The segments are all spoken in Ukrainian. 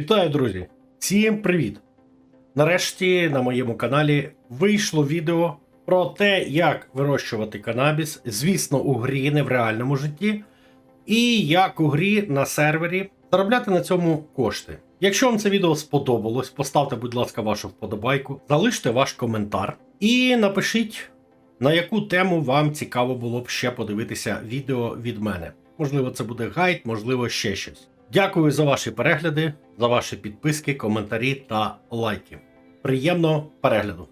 Вітаю, друзі! Всім привіт! Нарешті на моєму каналі вийшло відео про те, як вирощувати канабіс, звісно, у грі, не в реальному житті, і як у грі на сервері заробляти на цьому кошти. Якщо вам це відео сподобалось, поставте, будь ласка, вашу вподобайку, залиште ваш коментар і напишіть, на яку тему вам цікаво було б ще подивитися відео від мене. Можливо, це буде гайд, можливо, ще щось. Дякую за ваші перегляди, за ваші підписки, коментарі та лайки. Приємного перегляду!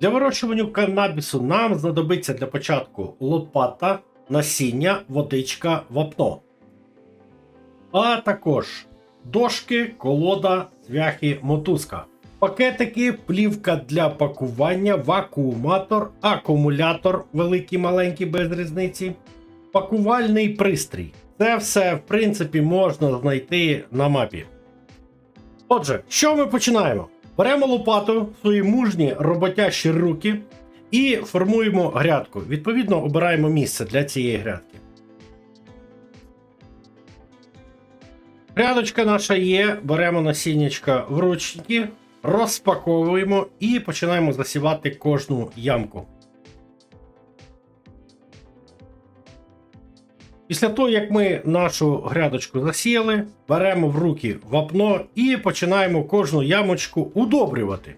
Для вирощування канабісу нам знадобиться для початку лопата, насіння, водичка, вапно. А також дошки, колода, цвяхи, мотузка. Пакетики, плівка для пакування, вакууматор, акумулятор великий, маленький, без різниці, пакувальний пристрій. Це все, в принципі, можна знайти на мапі. Отже, що ми починаємо? Беремо лопату, свої мужні роботящі руки і формуємо грядку. Відповідно, обираємо місце для цієї грядки. Грядочка наша є, беремо насіннячка в ручки, розпаковуємо і починаємо засівати кожну ямку. Після того, як ми нашу грядочку засіяли, беремо в руки вапно і починаємо кожну ямочку удобрювати.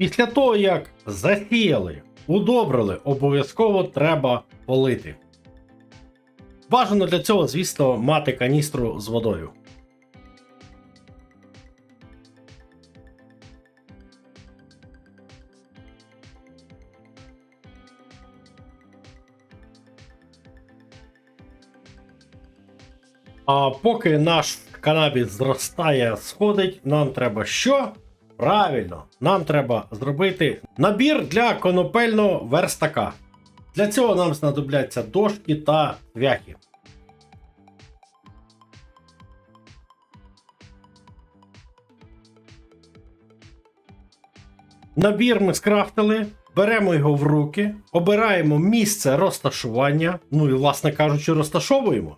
Після того, як засіяли, удобрили, обов'язково треба полити. Бажано для цього, звісно, мати каністру з водою. А поки наш канабіс зростає, сходить, нам треба що? Правильно, нам треба зробити набір для конопельного верстака. Для цього нам знадобляться дошки та вяхи. Набір ми скрафтили, беремо його в руки, обираємо місце розташування, ну і, власне кажучи, розташовуємо.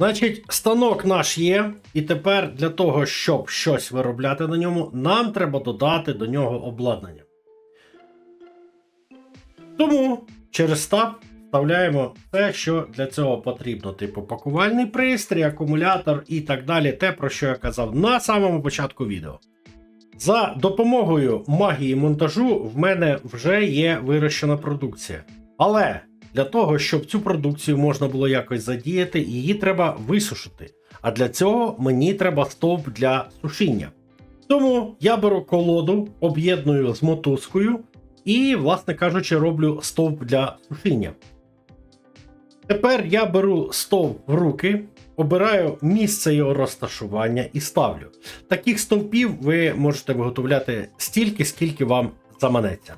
Значить, станок наш є, і тепер для того, щоб щось виробляти на ньому, нам треба додати до нього обладнання. Тому через таб вставляємо те, що для цього потрібно, типу пакувальний пристрій, акумулятор і так далі, те, про що я казав на самому початку відео. За допомогою магії монтажу в мене вже є вирощена продукція. Але для того, щоб цю продукцію можна було якось задіяти, її треба висушити. А для цього мені треба стовп для сушіння. Тому я беру колоду, об'єдную з мотузкою і, власне кажучи, роблю стовп для сушіння. Тепер я беру стовп в руки, обираю місце його розташування і ставлю. Таких стовпів ви можете виготовляти стільки, скільки вам заманеться.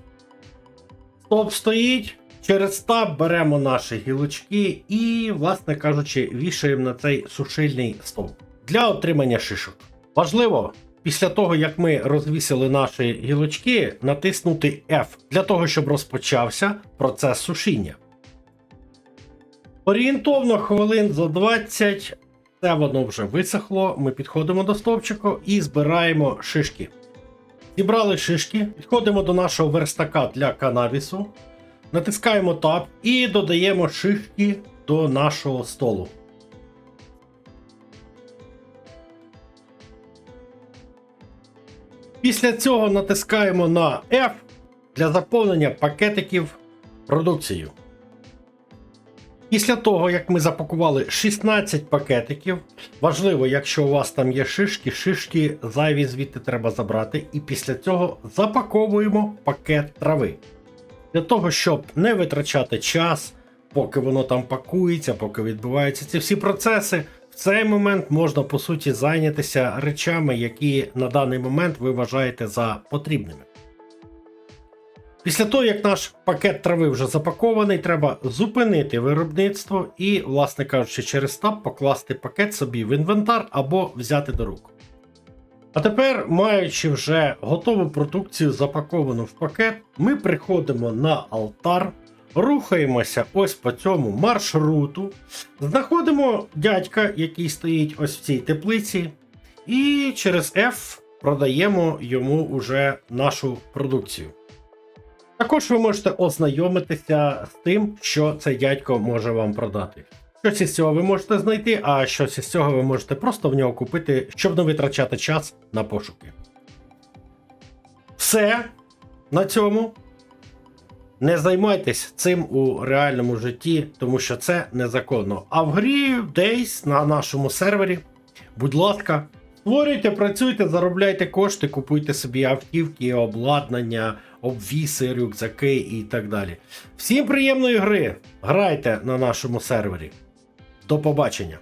Стовп стоїть. Через таб беремо наші гілочки і, власне кажучи, вішаємо на цей сушильний стовп для отримання шишок. Важливо, після того, як ми розвісили наші гілочки, натиснути F для того, щоб розпочався процес сушіння. Орієнтовно хвилин за 20 це воно вже висохло. Ми підходимо до стовпчику і збираємо шишки. Зібрали шишки, підходимо до нашого верстака для канабісу. Натискаємо Tab і додаємо шишки до нашого столу. Після цього натискаємо на F для заповнення пакетиків продукцією. Після того, як ми запакували 16 пакетиків, важливо, якщо у вас там є шишки, шишки зайві звідти треба забрати. І після цього запаковуємо пакет трави. Для того, щоб не витрачати час, поки воно там пакується, поки відбуваються ці всі процеси, в цей момент можна по суті зайнятися речами, які на даний момент ви вважаєте за потрібними. Після того, як наш пакет трави вже запакований, треба зупинити виробництво і, власне кажучи, через таб покласти пакет собі в інвентар або взяти до рук. А тепер, маючи вже готову продукцію запаковану в пакет, ми приходимо на алтар, рухаємося ось по цьому маршруту, знаходимо дядька, який стоїть ось в цій теплиці, і через F продаємо йому уже нашу продукцію. Також ви можете ознайомитися з тим, що цей дядько може вам продати. Щось із цього ви можете знайти, а щось із цього ви можете просто в нього купити, щоб не витрачати час на пошуки. Все на цьому. Не займайтесь цим у реальному житті, тому що це незаконно. А в грі десь на нашому сервері, будь ласка, створюйте, працюйте, заробляйте кошти, купуйте собі автівки, обладнання, обвіси, рюкзаки і так далі. Всім приємної гри! Грайте на нашому сервері. До побачення!